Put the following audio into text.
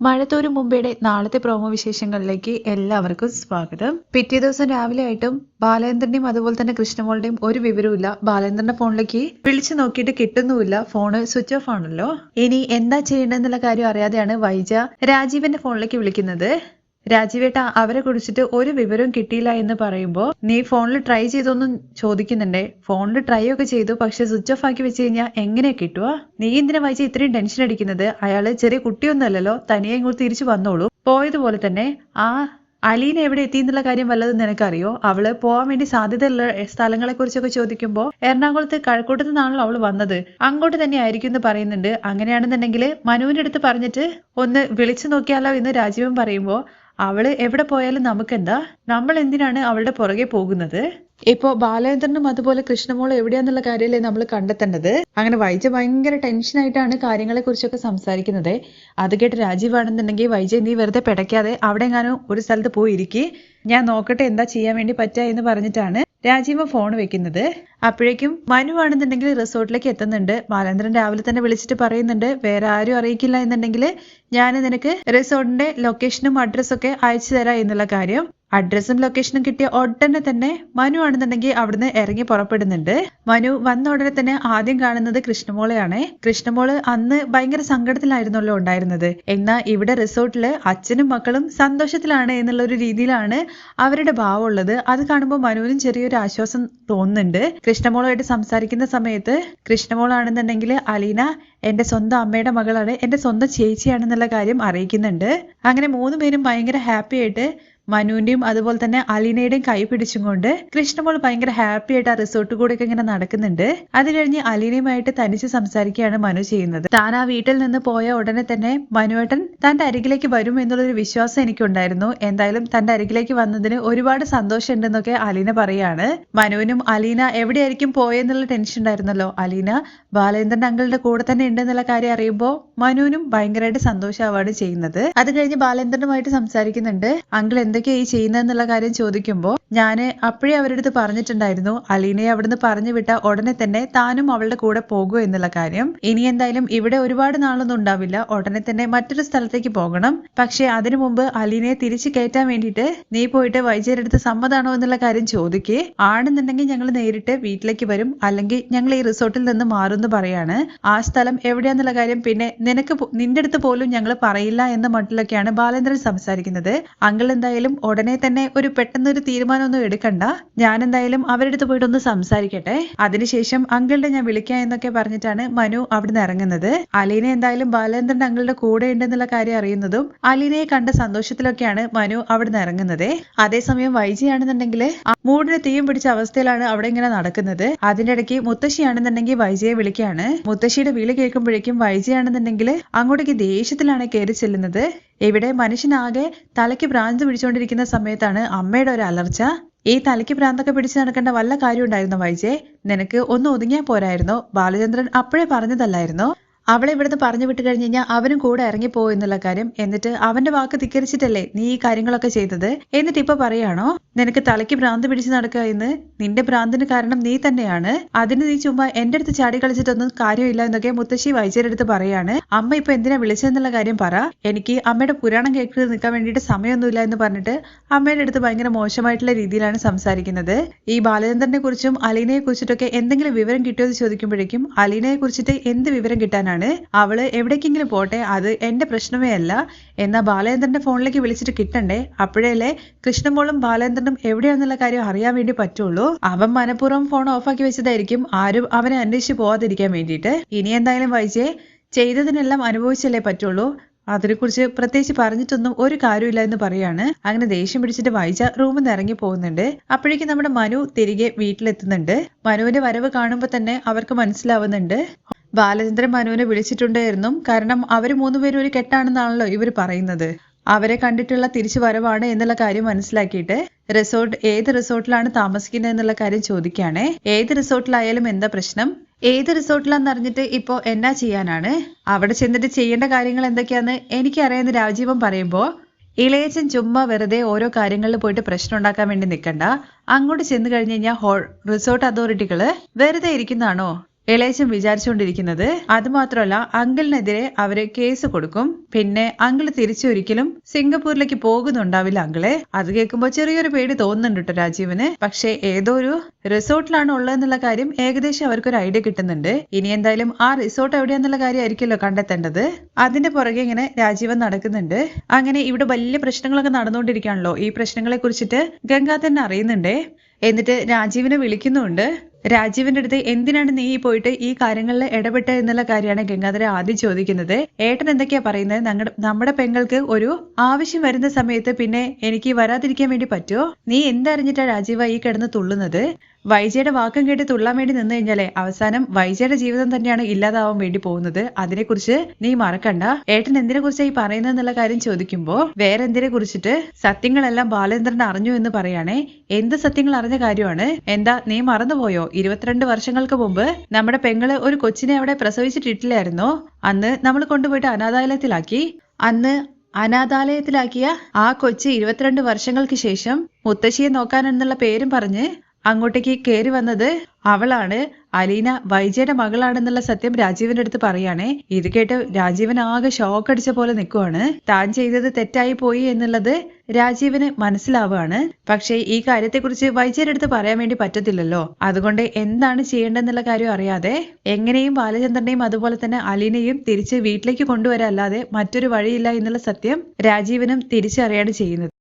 മഴത്തോരു മുമ്പയുടെ നാളത്തെ പ്രോമോ വിശേഷങ്ങളിലേക്ക് എല്ലാവർക്കും സ്വാഗതം. പിറ്റേ ദിവസം രാവിലെ ആയിട്ടും ബാലേന്ദ്രന്റെയും അതുപോലെ തന്നെ കൃഷ്ണമോളുടെയും ഒരു വിവരവുമില്ല. ബാലേന്ദ്രന്റെ ഫോണിലേക്ക് വിളിച്ചു നോക്കിയിട്ട് കിട്ടുന്നുമില്ല. ഫോണ് സ്വിച്ച് ഓഫ് ആണല്ലോ. ഇനി എന്താ ചെയ്യേണ്ടതെന്നുള്ള കാര്യം അറിയാതെയാണ് വൈജ രാജീവന്റെ ഫോണിലേക്ക് വിളിക്കുന്നത്. രാജീവേട്ട അവരെ കുറിച്ചിട്ട് ഒരു വിവരവും കിട്ടിയില്ല എന്ന് പറയുമ്പോൾ നീ ഫോണിൽ ട്രൈ ചെയ്തൊന്നും ചോദിക്കുന്നുണ്ടേ. ഫോണിൽ ട്രൈ ഒക്കെ ചെയ്തു പക്ഷെ സ്വിച്ച് ഓഫ് ആക്കി വെച്ച് കഴിഞ്ഞാൽ എങ്ങനെ കിട്ടുക? നീ എന്തിനാ വായിച്ച് ഇത്രയും ടെൻഷൻ അടിക്കുന്നത്? അയാൾ ചെറിയ കുട്ടിയൊന്നുമല്ലല്ലോ തനിയെ ഇങ്ങോട്ട് തിരിച്ചു വന്നോളൂ. പോയതുപോലെ തന്നെ ആ അലീന എവിടെ എത്തി എന്നുള്ള കാര്യം വല്ലതും നിനക്കറിയോ? അവൾ പോവാൻ വേണ്ടി സാധ്യതയുള്ള സ്ഥലങ്ങളെ കുറിച്ചൊക്കെ ചോദിക്കുമ്പോൾ എറണാകുളത്ത് കഴക്കൂട്ടത്ത് നിന്നാണല്ലോ അവൾ വന്നത്. അങ്ങോട്ട് തന്നെ ആയിരിക്കും എന്ന് പറയുന്നുണ്ട്. അങ്ങനെയാണെന്നുണ്ടെങ്കിൽ മനുവിന്റെ അടുത്ത് പറഞ്ഞിട്ട് ഒന്ന് വിളിച്ചു നോക്കിയാലോ എന്ന് രാജീവൻ പറയുമ്പോൾ അവൾ എവിടെ പോയാലും നമുക്കെന്താ? നമ്മൾ എന്തിനാണ് അവളുടെ പുറകെ പോകുന്നത്? ഇപ്പോ ബാലചന്ദ്രനും അതുപോലെ കൃഷ്ണമോളും എവിടെയാന്നുള്ള കാര്യമല്ലേ നമ്മൾ കണ്ടെത്തേണ്ടത്? അങ്ങനെ വൈജ ഭയങ്കര ടെൻഷനായിട്ടാണ് കാര്യങ്ങളെ കുറിച്ചൊക്കെ സംസാരിക്കുന്നത്. അത് കേട്ട് രാജീവാണെന്നുണ്ടെങ്കിൽ വൈജ നീ വെറുതെ പിടയ്ക്കാതെ അവിടെ എങ്ങാനും ഒരു സ്ഥലത്ത് പോയി ഇരിക്കി ഞാൻ നോക്കട്ടെ എന്താ ചെയ്യാൻ വേണ്ടി പറ്റുക എന്ന് പറഞ്ഞിട്ടാണ് രാജീവ ഫോൺ വെക്കുന്നത്. അപ്പോഴേക്കും മനു ആണെന്നുണ്ടെങ്കിൽ റിസോർട്ടിലേക്ക് എത്തുന്നുണ്ട്. ബാലേന്ദ്രൻ രാവിലെ തന്നെ വിളിച്ചിട്ട് പറയുന്നുണ്ട് വേറെ ആരും അറിയിക്കില്ല എന്നുണ്ടെങ്കിൽ ഞാൻ നിനക്ക് റിസോർട്ടിന്റെ ലൊക്കേഷനും അഡ്രസ്സൊക്കെ അയച്ചു തരാം എന്നുള്ള കാര്യം. അഡ്രസ്സും ലൊക്കേഷനും കിട്ടിയ ഉടനെ തന്നെ മനു ആണെന്നുണ്ടെങ്കിൽ അവിടുന്ന് ഇറങ്ങി പുറപ്പെടുന്നുണ്ട്. മനു വന്ന ഉടനെ തന്നെ ആദ്യം കാണുന്നത് കൃഷ്ണമോളെയാണ്. കൃഷ്ണമോൾ അന്ന് ഭയങ്കര സങ്കടത്തിലായിരുന്നല്ലോ ഉണ്ടായിരുന്നത്. എന്നാൽ ഇവിടെ റിസോർട്ടിൽ അച്ഛനും മക്കളും സന്തോഷത്തിലാണ് എന്നുള്ള ഒരു രീതിയിലാണ് അവരുടെ ഭാവം ഉള്ളത്. അത് കാണുമ്പോൾ മനുവിനും ചെറിയൊരു ആശ്വാസം തോന്നുന്നുണ്ട്. കൃഷ്ണമോളുമായിട്ട് സംസാരിക്കുന്ന സമയത്ത് കൃഷ്ണമോളാണെന്നുണ്ടെങ്കിൽ അലീന എന്റെ സ്വന്തം അമ്മയുടെ മകളാണ് എന്റെ സ്വന്തം ചേച്ചിയാണെന്നുള്ള കാര്യം അറിയിക്കുന്നുണ്ട്. അങ്ങനെ മൂന്ന് പേരും ഭയങ്കര ഹാപ്പി ആയിട്ട് മനുവിന്റെയും അതുപോലെ തന്നെ അലീനയുടെയും കൈ പിടിച്ചും കൊണ്ട് കൃഷ്ണമോൾ ഭയങ്കര ഹാപ്പി ആയിട്ട് ആ റിസോർട്ട് കൂടെ ഇങ്ങനെ നടക്കുന്നുണ്ട്. അത് കഴിഞ്ഞ് അലീനയുമായിട്ട് തനിച്ച് സംസാരിക്കുകയാണ് മനു ചെയ്യുന്നത്. താൻ ആ വീട്ടിൽ നിന്ന് പോയ ഉടനെ തന്നെ മനുവേട്ടൻ തന്റെ അരികിലേക്ക് വരും എന്നുള്ളൊരു വിശ്വാസം എനിക്കുണ്ടായിരുന്നു. എന്തായാലും തന്റെ അരികിലേക്ക് വന്നതിന് ഒരുപാട് സന്തോഷം ഉണ്ടെന്നൊക്കെ അലീന പറയാണ്. മനുവിനും അലീന എവിടെയായിരിക്കും പോയെന്നുള്ള ടെൻഷൻ ഉണ്ടായിരുന്നല്ലോ. അലീന ബാലേന്ദ്രൻ അങ്കിളുടെ കൂടെ തന്നെ ഉണ്ടെന്നുള്ള കാര്യം അറിയുമ്പോൾ മനുവിനും ഭയങ്കരമായിട്ട് സന്തോഷമാവാണ് ചെയ്യുന്നത്. അത് കഴിഞ്ഞ് ബാലേന്ദ്രനുമായിട്ട് സംസാരിക്കുന്നുണ്ട്. അങ്കിൾ എന്തൊക്കെയാ ഈ ചെയ്യുന്നതെന്നുള്ള കാര്യം ചോദിക്കുമ്പോൾ ഞാൻ അപ്പോഴേ അവരുടെ അടുത്ത് പറഞ്ഞിട്ടുണ്ടായിരുന്നു. അലീനയെ അവിടുന്ന് പറഞ്ഞു വിട്ട ഉടനെ തന്നെ താനും അവളുടെ കൂടെ പോകൂ എന്നുള്ള കാര്യം. ഇനി എന്തായാലും ഇവിടെ ഒരുപാട് നാളൊന്നും ഉണ്ടാവില്ല. ഉടനെ തന്നെ മറ്റൊരു സ്ഥലത്തേക്ക് പോകണം. പക്ഷെ അതിനു മുമ്പ് അലീനയെ തിരിച്ചു കയറ്റാൻ വേണ്ടിയിട്ട് നീ പോയിട്ട് വൈദ്യരുടെ അടുത്ത് സമ്മതാണോ എന്നുള്ള കാര്യം ചോദിക്കേ. ആണെന്നുണ്ടെങ്കിൽ ഞങ്ങൾ നേരിട്ട് വീട്ടിലേക്ക് വരും. അല്ലെങ്കിൽ ഞങ്ങൾ ഈ റിസോർട്ടിൽ നിന്ന് മാറുമെന്ന് പറയാണ്. ആ സ്ഥലം എവിടെയാന്നുള്ള കാര്യം പിന്നെ നിനക്ക് നിന്റെ അടുത്ത് പോലും ഞങ്ങൾ പറയില്ല എന്ന മട്ടിലൊക്കെയാണ് ബാലേന്ദ്രൻ സംസാരിക്കുന്നത്. അങ്കിൾ എന്തായാലും ഉടനെ തന്നെ ഒരു പെട്ടെന്നൊരു തീരുമാനമൊന്നും എടുക്കണ്ട. ഞാൻ എന്തായാലും അവരുടെ അടുത്ത് പോയിട്ട് ഒന്ന് സംസാരിക്കട്ടെ. അതിനുശേഷം അങ്കിളിനെ ഞാൻ വിളിക്കാം എന്നൊക്കെ പറഞ്ഞിട്ടാണ് മനു അവിടുന്ന് ഇറങ്ങുന്നത്. അലീനെ എന്തായാലും ബാലേന്ദ്രൻ അങ്കിളുടെ കൂടെ ഉണ്ടെന്നുള്ള കാര്യം അറിയുന്നതും അലീനയെ കണ്ട സന്തോഷത്തിലൊക്കെയാണ് മനു അവിടുന്ന് ഇറങ്ങുന്നത്. അതേസമയം വൈജിയാണെന്നുണ്ടെങ്കിൽ മൂടിന് തീയും പിടിച്ച അവസ്ഥയിലാണ് അവിടെ ഇങ്ങനെ നടക്കുന്നത്. അതിന്റെ ഇടയ്ക്ക് മുത്തശ്ശിയാണെന്നുണ്ടെങ്കിൽ വൈജയെ വിളിക്കുകയാണ് മുത്തശ്ശിയുടെ വിളി കേൾക്കുമ്പോഴേക്കും വൈജയാണെന്നുണ്ടെങ്കിൽ അങ്ങോട്ടേക്ക് ദേഷ്യത്തിലാണ് കയറി ചെല്ലുന്നത്. ഇവിടെ മനുഷ്യനാകെ തലയ്ക്ക് ഭ്രാന്ത് പിടിച്ചുകൊണ്ടിരിക്കുന്ന സമയത്താണ് അമ്മയുടെ ഒരു അലർച്ച. ഈ തലയ്ക്ക് ഭ്രാന്തൊക്കെ പിടിച്ചു നടക്കേണ്ട വല്ല കാര്യം ഉണ്ടായിരുന്നോ വൈജെ? നിനക്ക് ഒന്ന് ഒതുങ്ങിയാ പോരായിരുന്നോ? ബാലചന്ദ്രൻ അപ്പോഴേ പറഞ്ഞതല്ലായിരുന്നോ? അവളെ ഇവിടുന്ന് പറഞ്ഞു വിട്ട് കഴിഞ്ഞ് കഴിഞ്ഞാൽ അവനും കൂടെ ഇറങ്ങിപ്പോ എന്നുള്ള കാര്യം. എന്നിട്ട് അവന്റെ വാക്ക് ധിക്കരിച്ചിട്ടല്ലേ നീ ഈ കാര്യങ്ങളൊക്കെ ചെയ്തത്? എന്നിട്ട് ഇപ്പൊ പറയാണോ നിനക്ക് തലയ്ക്ക് ഭ്രാന്ത് പിടിച്ച് നടക്കുക എന്ന്. നിന്റെ ഭ്രാന്തിന് കാരണം നീ തന്നെയാണ്. അതിന് നീ ചുമ്മാ എന്റെ അടുത്ത് ചാടി കളിച്ചിട്ടൊന്നും കാര്യമില്ല എന്നൊക്കെ മുത്തശ്ശി വൈദ്യരുടെ അടുത്ത് പറയാണ്. അമ്മ ഇപ്പൊ എന്തിനാ വിളിച്ചതെന്നുള്ള കാര്യം പറ. എനിക്ക് അമ്മയുടെ പുരാണം കേൾക്കുന്നത് നിൽക്കാൻ വേണ്ടിയിട്ട് സമയമൊന്നുമില്ല എന്ന് പറഞ്ഞിട്ട് അമ്മയുടെ അടുത്ത് ഭയങ്കര മോശമായിട്ടുള്ള രീതിയിലാണ് സംസാരിക്കുന്നത്. ഈ ബാലചന്ദ്രനെ കുറിച്ചും അലീനയെ കുറിച്ചിട്ടൊക്കെ എന്തെങ്കിലും വിവരം കിട്ടിയോ എന്ന് ചോദിക്കുമ്പോഴേക്കും അലീനയെ കുറിച്ചിട്ട് എന്ത് വിവരം കിട്ടാനാണ്? അവൾ എവിടേക്കെങ്കിലും പോട്ടെ അത് എന്റെ പ്രശ്നമേ അല്ല. എന്നാ ബാലേന്ദ്രന്റെ ഫോണിലേക്ക് വിളിച്ചിട്ട് കിട്ടണ്ടേ? അപ്പോഴല്ലേ കൃഷ്ണമോളും ബാലേന്ദ്രനും എവിടെയാണെന്നുള്ള കാര്യം അറിയാൻ വേണ്ടി പറ്റുള്ളൂ. അവൻ മനഃപൂർവം ഫോൺ ഓഫാക്കി വെച്ചതായിരിക്കും. ആരും അവനെ അന്വേഷിച്ച് പോവാതിരിക്കാൻ വേണ്ടിയിട്ട്. ഇനി എന്തായാലും വൈജയെ ചെയ്തതിനെല്ലാം അനുഭവിച്ചല്ലേ പറ്റുള്ളൂ. അതിനെക്കുറിച്ച് പ്രത്യേകിച്ച് പറഞ്ഞിട്ടൊന്നും ഒരു കാര്യമില്ല എന്ന് പറയാണ്. അങ്ങനെ ദേഷ്യം പിടിച്ചിട്ട് വായിച്ച റൂമിൽ നിന്ന് ഇറങ്ങി പോകുന്നുണ്ട്. അപ്പോഴേക്കും നമ്മുടെ മനു തിരികെ വീട്ടിലെത്തുന്നുണ്ട്. മനുവിന്റെ വരവ് കാണുമ്പോൾ തന്നെ അവർക്ക് മനസ്സിലാവുന്നുണ്ട്. ബാലചന്ദ്രൻ മനുവിനെ വിളിച്ചിട്ടുണ്ടായിരുന്നു. കാരണം അവർ മൂന്നുപേരും ഒരു കെട്ടാണെന്നാണല്ലോ ഇവർ പറയുന്നത്. അവരെ കണ്ടിട്ടുള്ള തിരിച്ചു വരവാണ് എന്നുള്ള കാര്യം മനസ്സിലാക്കിയിട്ട് റിസോർട്ട് ഏത് റിസോർട്ടിലാണ് താമസിക്കുന്നത് എന്നുള്ള കാര്യം ചോദിക്കുകയാണേ. ഏത് റിസോർട്ടിലായാലും എന്താ പ്രശ്നം? ഏത് റിസോർട്ടിലാന്ന് അറിഞ്ഞിട്ട് ഇപ്പോ എന്നാ ചെയ്യാനാണ്? അവിടെ ചെന്നിട്ട് ചെയ്യേണ്ട കാര്യങ്ങൾ എന്തൊക്കെയാന്ന് എനിക്കറിയാവുന്ന രാജീവൻ പറയുമ്പോ ഇളയച്ചൻ ചുമ്മാ വെറുതെ ഓരോ കാര്യങ്ങളിൽ പോയിട്ട് പ്രശ്നം ഉണ്ടാക്കാൻ വേണ്ടി നിൽക്കണ്ട അങ്ങോട്ട് ചെന്ന് കഴിഞ്ഞ് കഴിഞ്ഞാൽ റിസോർട്ട് അതോറിറ്റികൾ വെറുതെ ഇരിക്കുന്നതാണോ? ഇളയച്ചൻ വിചാരിച്ചുകൊണ്ടിരിക്കുന്നത് അതുമാത്രമല്ല അങ്കിളിനെതിരെ അവർ കേസ് കൊടുക്കും. പിന്നെ അങ്കിൾ തിരിച്ചൊരിക്കലും സിംഗപ്പൂരിലേക്ക് പോകുന്നുണ്ടാവില്ല അങ്കിളെ. അത് കേൾക്കുമ്പോൾ ചെറിയൊരു പേടി തോന്നുന്നുണ്ട് കേട്ടോ രാജീവിന്. പക്ഷേ ഏതോ ഒരു റിസോർട്ടിലാണ് ഉള്ളതെന്നുള്ള കാര്യം ഏകദേശം അവർക്കൊരു ഐഡിയ കിട്ടുന്നുണ്ട്. ഇനി എന്തായാലും ആ റിസോർട്ട് എവിടെയാന്നുള്ള കാര്യമായിരിക്കുമല്ലോ കണ്ടെത്തേണ്ടത്. അതിന്റെ പുറകെ ഇങ്ങനെ രാജീവൻ നടക്കുന്നുണ്ട്. അങ്ങനെ ഇവിടെ വലിയ പ്രശ്നങ്ങളൊക്കെ നടന്നുകൊണ്ടിരിക്കുകയാണല്ലോ. ഈ പ്രശ്നങ്ങളെ കുറിച്ചിട്ട് ഗംഗാ തന്നെ അറിയുന്നുണ്ടേ. എന്നിട്ട് രാജീവിനെ വിളിക്കുന്നുണ്ട് രാജീവിന്റെ അടുത്ത് എന്തിനാണ് നീ പോയിട്ട് ഈ കാര്യങ്ങളിൽ ഇടപെട്ട എന്നുള്ള കാര്യമാണ് ഗംഗാധര ആദ്യം ചോദിക്കുന്നത്. ഏട്ടൻ എന്തൊക്കെയാ പറയുന്നത്? നമ്മുടെ പെങ്ങൾക്ക് ഒരു ആവശ്യം വരുന്ന സമയത്ത് പിന്നെ എനിക്ക് വരാതിരിക്കാൻ വേണ്ടി പറ്റുമോ നീ എന്തറിഞ്ഞിട്ടാ രാജീവ ഈ കിടന്ന് തുള്ളുന്നത്? വൈജയുടെ വാക്കും കേട്ട് തുള്ളാൻ വേണ്ടി നിന്ന് കഴിഞ്ഞാലേ അവസാനം വൈജയുടെ ജീവിതം തന്നെയാണ് ഇല്ലാതാവാൻ വേണ്ടി പോകുന്നത്. അതിനെക്കുറിച്ച് നീ മറക്കണ്ട. ഏട്ടൻ എന്തിനെ കുറിച്ചാണ് ഈ പറയുന്നത് എന്നുള്ള കാര്യം ചോദിക്കുമ്പോ വേറെ എന്തിനെ കുറിച്ചിട്ട് സത്യങ്ങളെല്ലാം ബാലേന്ദ്രൻ അറിഞ്ഞു എന്ന് പറയാണേ എന്ത് സത്യങ്ങൾ അറിഞ്ഞ കാര്യമാണ്? എന്താ നീ മറന്നുപോയോ? ഇരുപത്തിരണ്ട് വർഷങ്ങൾക്ക് മുമ്പ് നമ്മുടെ പെങ്ങൾ ഒരു കൊച്ചിനെ അവിടെ പ്രസവിച്ചിട്ടില്ലായിരുന്നോ? അന്ന് നമ്മൾ കൊണ്ടുപോയിട്ട് അനാഥാലയത്തിലാക്കി. അന്ന് അനാഥാലയത്തിലാക്കിയ ആ കൊച്ചി ഇരുപത്തിരണ്ട് വർഷങ്ങൾക്ക് ശേഷം മുത്തശ്ശിയെ നോക്കാനെന്നുള്ള പേരും പറഞ്ഞ് അങ്ങോട്ടേക്ക് കയറി വന്നത് അവളാണ്. അലീന വൈജയുടെ മകളാണെന്നുള്ള സത്യം രാജീവിന്റെ അടുത്ത് പറയാണേ. ഇത് കേട്ട് രാജീവൻ ആകെ ഷോക്ക് അടിച്ച പോലെ നിൽക്കുവാണ് താൻ ചെയ്തത് തെറ്റായി പോയി എന്നുള്ളത് രാജീവന് മനസ്സിലാവുകയാണ്. പക്ഷേ ഈ കാര്യത്തെക്കുറിച്ച് വൈജയുടെ അടുത്ത് പറയാൻ വേണ്ടി പറ്റത്തില്ലല്ലോ. അതുകൊണ്ട് എന്താണ് ചെയ്യേണ്ടതെന്നുള്ള കാര്യം അറിയാതെ എങ്ങനെയും ബാലചന്ദ്രനെയും അതുപോലെ തന്നെ അലീനയും തിരിച്ച് വീട്ടിലേക്ക് കൊണ്ടുവരാല്ലാതെ മറ്റൊരു വഴിയില്ല എന്നുള്ള സത്യം രാജീവനും തിരിച്ചറിയാണ് ചെയ്യുന്നത്.